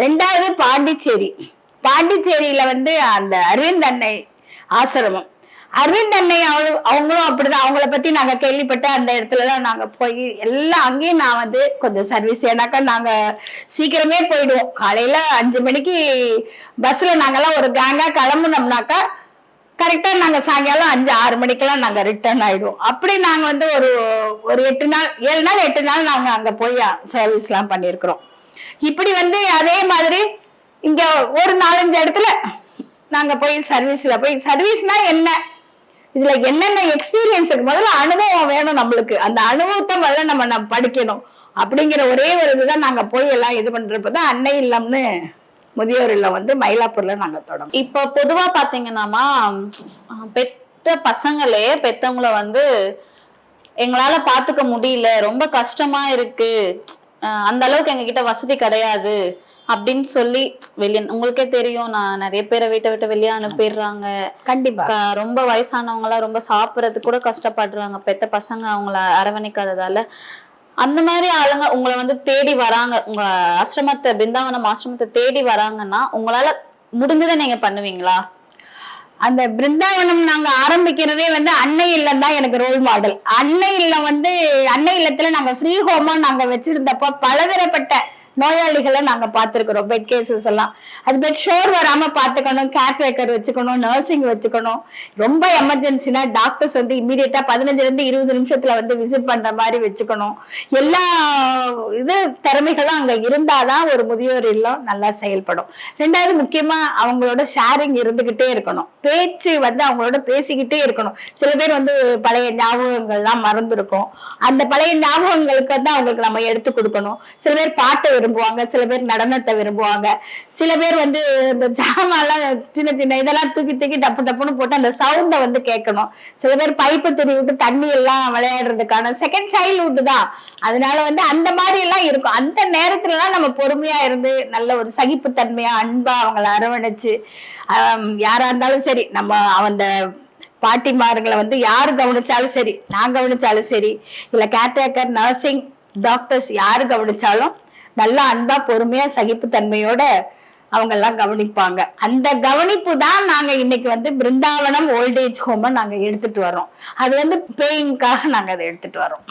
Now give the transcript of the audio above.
ரெண்டாவது பாண்டிச்சேரி. பாண்டிச்சேரியில வந்து அந்த அரவிந்த் அன்னை ஆசிரமம். அரவிந்த் அன்னை அவளு அவங்களும் அப்படிதான். அவங்கள பத்தி நாங்க கேள்விப்பட்டு அந்த இடத்துல தான் நாங்க போய் எல்லாம் அங்கேயும் நான் வந்து கொஞ்சம் சர்வீஸ் ஏன்னாக்கா நாங்க சீக்கிரமே போயிடுவோம். காலையில அஞ்சு மணிக்கு பஸ்ல நாங்கெல்லாம் ஒரு கேங்கா கிளம்புனோம்னாக்கா கரெக்டா நாங்க சாயங்காலம் அஞ்சு ஆறு மணிக்கெல்லாம் நாங்க ரிட்டர்ன் ஆயிடுவோம். அப்படி நாங்க வந்து ஒரு ஒரு எட்டு நாள் ஏழு நாள் எட்டு நாள் நாங்க அங்க போய் சர்வீஸ் எல்லாம் பண்ணியிருக்கிறோம். இப்படி வந்து அதே மாதிரி இங்க ஒரு நாலஞ்சு இடத்துல நாங்க போய் சர்வீஸ்ல போய் சர்வீஸ்னா என்ன? இதுல என்னென்ன எக்ஸ்பீரியன்ஸ் இருக்கு? முதல்ல அனுபவம் வேணும் நம்மளுக்கு. அந்த அனுபவத்தை முதல்ல நம்ம நம்ம படிக்கணும். அப்படிங்கிற ஒரே ஒரு இதுதான் நாங்க போய் எல்லாம் இது பண்றப்பதான் அன்னை இல்லம்னு முதியோர் இல்லம் வந்து மயிலாப்பூர்ல நாங்க தொடங்கும் இப்ப பொதுவா பாத்தீங்கன்னாமா பெத்த பசங்களே பெத்தவங்கள வந்து எங்களால பாத்துக்க முடியல. ரொம்ப கஷ்டமா இருக்கு. அந்த அளவுக்கு எங்க கிட்ட வசதி கிடையாது அப்படின்னு சொல்லி வெளிய உங்களுக்கே தெரியும் நான் நிறைய பேரை வீட்டை விட்டு வெளியே அனுப்பிடுறாங்க. கண்டிப்பா. ரொம்ப வயசானவங்க எல்லாம் ரொம்ப சாப்பிடறதுக்கு கூட கஷ்டப்படுறாங்க. பெத்த பசங்க அவங்கள அரவணைக்காததால. அந்த மாதிரி ஆளுங்க உங்களை வந்து தேடி வராங்க. உங்க ஆசிரமத்தை பிருந்தாவனம் ஆசிரமத்தை தேடி வராங்கன்னா உங்களால முடிஞ்சதை நீங்க பண்ணுவீங்களா? அந்த பிருந்தாவனம் நாங்க ஆரம்பிக்கிறதே வந்து அன்னை இல்லம் தான் எனக்கு ரோல் மாடல் அன்னை இல்லம் வந்து அன்னை இல்லத்துல நாங்க ஃப்ரீ ஹோமா நாங்க வச்சிருந்தப்ப பலதரப்பட்ட நோயாளிகளை நாங்க பாத்துருக்கிறோம் பெட் கேசஸ் எல்லாம். அது பெட் ஷோர் வராம பாத்துக்கணும் கேட் வேக்கர் வச்சுக்கணும் நர்சிங் வச்சுக்கணும். ரொம்ப எமர்ஜென்சினா டாக்டர்ஸ் வந்து இம்மீடியட்டா பதினஞ்சுல இருந்து இருபது நிமிஷத்துல வந்து விசிட் பண்ற மாதிரி வச்சுக்கணும். எல்லா இது திறமைகளும் அங்க இருந்தாதான் ஒரு முதியோர் இல்லம் நல்லா செயல்படும். ரெண்டாவது முக்கியமா அவங்களோட ஷேரிங் இருந்துகிட்டே இருக்கணும். பேச்சு வந்து அவங்களோட பேசிக்கிட்டே இருக்கணும். சில பேர் வந்து பழைய ஞாபகங்கள்லாம் மறந்துருக்கும். அந்த பழைய ஞாபகங்களுக்கு வந்து அவங்களுக்கு நம்ம எடுத்து கொடுக்கணும். சில பேர் பாட்டு விரும்புவாங்க சில பேர் நடனத்தை விரும்புவாங்க. சில பேர் வந்து இந்த ஜாமான்லாம் சின்ன சின்ன இதெல்லாம் தூக்கி தூக்கி டப்பு டப்புன்னு போட்டு அந்த சவுண்டை வந்து கேட்கணும். சில பேர் பைப்பு துணி விட்டு தண்ணி எல்லாம் விளையாடுறதுக்கான செகண்ட் சைல்ட்ஹுட் தான். அதனால வந்து அந்த மாதிரி எல்லாம் இருக்கும். அந்த நேரத்துலலாம் நம்ம பொறுமையா இருந்து நல்ல ஒரு சகிப்புத்தன்மையா அன்பா அவங்கள அரவணைச்சு யாரா இருந்தாலும் சரி நம்ம அந்த பாட்டிமாருங்களை வந்து யார் கவனிச்சாலும் சரி நான் கவனிச்சாலும் சரி இல்ல கேர்டேக்கர் நர்சிங் டாக்டர்ஸ் யார் கவனிச்சாலும் நல்லா அன்பா பொறுமையா சகிப்புத்தன்மையோட அவங்க எல்லாம் கவனிப்பாங்க. அந்த கவனிப்பு தான் நாங்க இன்னைக்கு வந்து பிருந்தாவனம் ஓல்டேஜ் ஹோம நாங்க எடுத்துட்டு வரோம் அது வந்து பேயிங்காக நாங்க அதை எடுத்துட்டு வரோம்